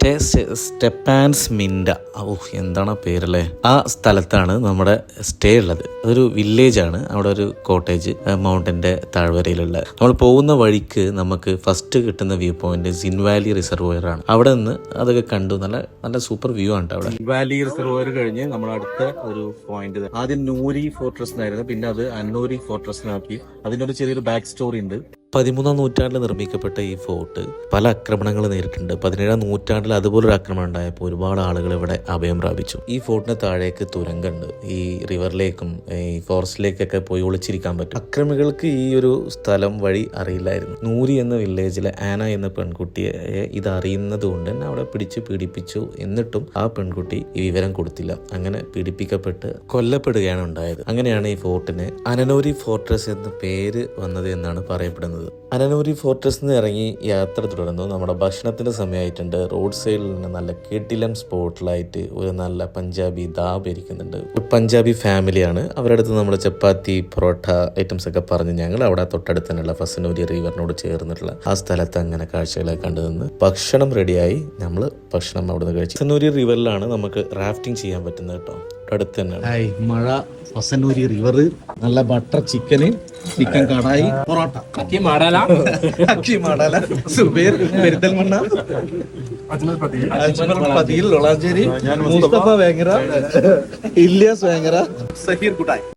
Stay സ്റ്റെപ്പാൻസ് Minda. ഓ എന്താണ് പേരല്ലേ? ആ സ്ഥലത്താണ് നമ്മുടെ സ്റ്റേ ഉള്ളത്. അതൊരു വില്ലേജ് ആണ് അവിടെ ഒരു കോട്ടേജ് മൗണ്ടന്റെ താഴ്വരയിലുള്ള. നമ്മൾ പോകുന്ന വഴിക്ക് നമുക്ക് ഫസ്റ്റ് കിട്ടുന്ന വ്യൂ പോയിന്റ് സിൻവാലി റിസർവോയർ ആണ്. അവിടെ നിന്ന് അതൊക്കെ കണ്ടു. നല്ല നല്ല സൂപ്പർ വ്യൂ ആണ് അവിടെ. വാലി റിസർവോയർ കഴിഞ്ഞ് നമ്മൾ അടുത്ത ഒരു പോയിന്റ് ആദ്യം നൂരി ഫോർട്രസ് എന്നായിരുന്നു. പിന്നെ അത് അന്നൂരി ഫോർട്രസ് ആക്കി അതിന്റെ അതിനൊരു ചെറിയൊരു ബാക്ക് സ്റ്റോറി ഉണ്ട്. പതിമൂന്നാം നൂറ്റാണ്ടിൽ നിർമ്മിക്കപ്പെട്ട ഈ ഫോർട്ട് പല ആക്രമണങ്ങൾ നേരിട്ടുണ്ട് പതിനേഴാം നൂറ്റാണ്ടിൽ അതുപോലൊരു ആക്രമണം ഉണ്ടായപ്പോൾ ഒരുപാട് ആളുകൾ ഇവിടെ അഭയം പ്രാപിച്ചു. ഈ ഫോർട്ടിന് താഴേക്ക് തുരങ്കമുണ്ട്. ഈ റിവറിലേക്കും ഈ ഫോറസ്റ്റിലേക്കൊക്കെ പോയി ഒളിച്ചിരിക്കാൻ പറ്റും. അക്രമികൾക്ക് ഈ ഒരു സ്ഥലം വഴി അറിയില്ലായിരുന്നു. നൂരി എന്ന വില്ലേജിലെ ആന എന്ന പെൺകുട്ടിയെ ഇത് അറിയുന്നത് കൊണ്ട് തന്നെ അവിടെ പിടിച്ച് പീഡിപ്പിച്ചു. എന്നിട്ടും ആ പെൺകുട്ടി ഈ വിവരം കൊടുത്തില്ല. അങ്ങനെ പീഡിപ്പിക്കപ്പെട്ട് കൊല്ലപ്പെടുകയാണ് ഉണ്ടായത്. അങ്ങനെയാണ് ഈ ഫോർട്ടിന് അനനോരി ഫോർട്രസ് എന്ന പേര് വന്നത് എന്നാണ് പറയപ്പെടുന്നത്. അനനൂരി ഫോർട്ടസ് നിന്ന് ഇറങ്ങി യാത്ര തുടർന്നു നമ്മുടെ ഭക്ഷണത്തിന്റെ സമയമായിട്ടുണ്ട്. റോഡ് സൈഡിൽ നിന്ന് നല്ല കെട്ടിലം സ്പോട്ടിലായിട്ട് ഒരു നല്ല പഞ്ചാബി ദാബ് ഇരിക്കുന്നുണ്ട്. ഒരു പഞ്ചാബി ഫാമിലിയാണ് അവരുടെ അടുത്ത് നമ്മൾ ചപ്പാത്തി പൊറോട്ട ഐറ്റംസ് ഒക്കെ പറഞ്ഞ് ഞങ്ങൾ അവിടെ തൊട്ടടുത്ത് തന്നെയുള്ള ഫസനൂരി റിവറിനോട് ചേർന്നിട്ടുള്ള ആ സ്ഥലത്ത് അങ്ങനെ കാഴ്ചകളെ കണ്ടു നിന്ന് ഭക്ഷണം റെഡിയായി നമ്മൾ ഭക്ഷണം അവിടെ നിന്ന് കഴിച്ചു. ഫസനൂരി റിവറിലാണ് നമുക്ക് റാഫ്റ്റിംഗ് ചെയ്യാൻ പറ്റുന്നത് കേട്ടോ. അടുത്ത് തന്നെയാണ് ഹായ് മഴ വസന്നൂരി റിവർ നല്ല ബട്ടർ ചിക്കന് ചിക്കൻ കടായി പൊറോട്ട. അക്കി മാടാല. സുബേർ പെരിന്തൽമണ്ണ. അജ്മൽ പതിയിൽ. വളാഞ്ചേരി മുസ്തഫ വേങ്ങര ഇല്യാസ് വേങ്ങര. സഹീർ കുട്ടായി.